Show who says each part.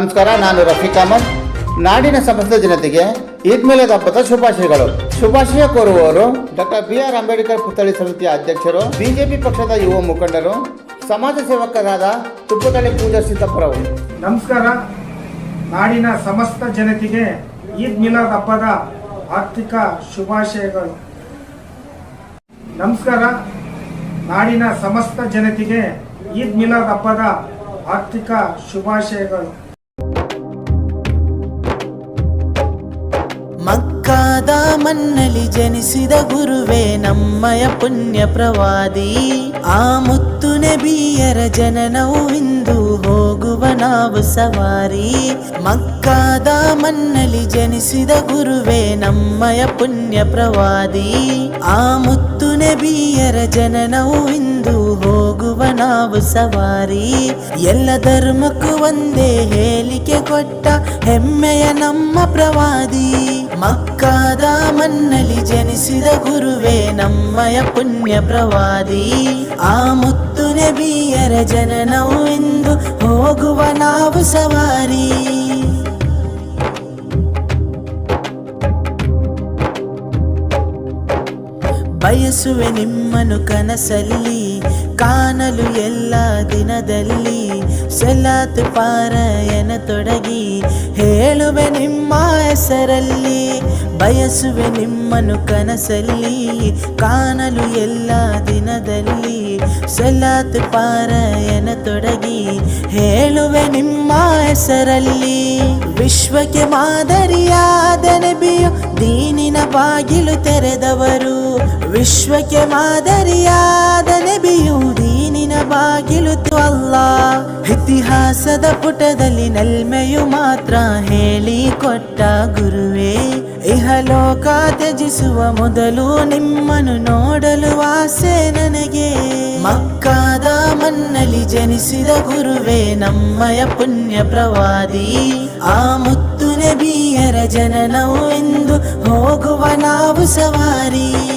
Speaker 1: ನಮಸ್ಕಾರ, ನಾನು ರಫೀಕ್ ಅಹಮದ್. ನಾಡಿನ ಸಮಸ್ತ ಜನತೆಗೆ ಈದ್ ಮೇಲೆ ಹಬ್ಬದ ಶುಭಾಶಯಗಳು. ಶುಭಾಶಯ ಕೋರುವವರು ಡಾಕ್ಟರ್ ಬಿ ಆರ್ ಅಂಬೇಡ್ಕರ್ ಪುತ್ಥಳಿ ಸಮಿತಿಯ ಅಧ್ಯಕ್ಷರು, ಬಿಜೆಪಿ ಪಕ್ಷದ ಯುವ ಮುಖಂಡರು, ಸಮಾಜ ಸೇವಕರಾದ ತುಪ್ಪತಳಿ ಪೂಜಾ ಸಿದ್ದಪ್ಪರವರು
Speaker 2: ನಮಸ್ಕಾರ. ನಾಡಿನ ಸಮಸ್ತ ಜನತೆಗೆ ಈದ್ ಮಿಲಾದ್ ಹಬ್ಬದ ಆರ್ಥಿಕ ಶುಭಾಶಯಗಳು. ನಮಸ್ಕಾರ. ನಾಡಿನ ಸಮಸ್ತ ಜನತೆಗೆ ಈದ್ ಮಿಲಾದ್ ಹಬ್ಬದ ಆರ್ಥಿಕ ಶುಭಾಶಯಗಳು.
Speaker 3: ಮನ್ನಲಿ ಜನಿಸಿದ ಗುರುವೇ ನಮ್ಮಯ ಪುಣ್ಯ ಪ್ರವಾದಿ. ಆ ಮುತ್ತು ನಬಿಯರ ಜನನವು ಇಂದು ಹೋಗುವ ನಾವು ಸವಾರಿ. ಮಕ್ಕಾದ ಮನ್ನಲಿ ಜನಿಸಿದ ಗುರುವೇ ನಮ್ಮಯ ಪುಣ್ಯ ಪ್ರವಾದಿ. ಆ ಮುತ್ತು ನಬಿಯರ ಜನನವು ಇಂದು ಹೋಗುವ ನಾವು ಸವಾರಿ. ಎಲ್ಲ ಧರ್ಮಕ್ಕೂ ಒಂದೇ ಹೇಳಿಕೆ ಕೊಟ್ಟ ಹೆಮ್ಮೆಯ ನಮ್ಮ ಪ್ರವಾದಿ. ಮಕ್ಕಾದ ಮನ್ನಲಿ ಜನಿಸಿದ ಗುರುವೇ ನಮ್ಮಯ ಪುಣ್ಯ ಪ್ರವಾದಿ. ಆ ಮುತ್ತು ನಬಿಯರ ಜನನವು ಎಂದು ಹೋಗುವ ನಾವು ಸವಾರಿ. ಬಯಸುವೆ ನಿಮ್ಮನು ಕನಸಲ್ಲಿ, ಕಾಣಲು ಎಲ್ಲ ದಿನದಲ್ಲಿ ಸೆಲಾತ್ ಪಾರಾಯಣ ತೊಡಗಿ, ಹೇಳುವೆ ನಿಮ್ಮ ಹೆಸರಲ್ಲಿ, ಬಯಸುವೆ ನಿಮ್ಮನು ಕನಸಲ್ಲಿ, ಕಾಣಲು ಎಲ್ಲ ದಿನದಲ್ಲಿ. ಸೆಲಾತ್ ಪಾರಾಯಣ ತೊಡಗಿ, ಹೇಳುವೆ ನಿಮ್ಮ ಹೆಸರಲ್ಲಿ. ವಿಶ್ವಕ್ಕೆ ಮಾದರಿಯಾದ ನೆಬಿಯು ದೀನಿನ ಬಾಗಿಲು ತೆರೆದವರು. ವಿಶ್ವಕ್ಕೆ ಮಾದರಿಯಾದ ನಬಿಯು ದೀನಿನ ಬಾಗಿಲು ಅಲ್ಲ. ಇತಿಹಾಸದ ಪುಟದಲ್ಲಿ ನಲ್ಮೆಯು ಮಾತ್ರ ಹೇಳಿ ಕೊಟ್ಟ ಗುರುವೇ. ಇಹಲೋಕ ತ್ಯಜಿಸುವ ಮೊದಲು ನಿಮ್ಮನ್ನು ನೋಡಲು ಆಸೆ ನನಗೆ. ಮಕ್ಕಾದ ಮನ್ನಲಿ ಜನಿಸಿದ ಗುರುವೇ ನಮ್ಮಯ ಪುಣ್ಯ ಪ್ರವಾದಿ. ಆ ಮುತ್ತು ನಬಿಯರ ಜನನವು ಎಂದು ಹೋಗುವ ನಾವು ಸವಾರಿ.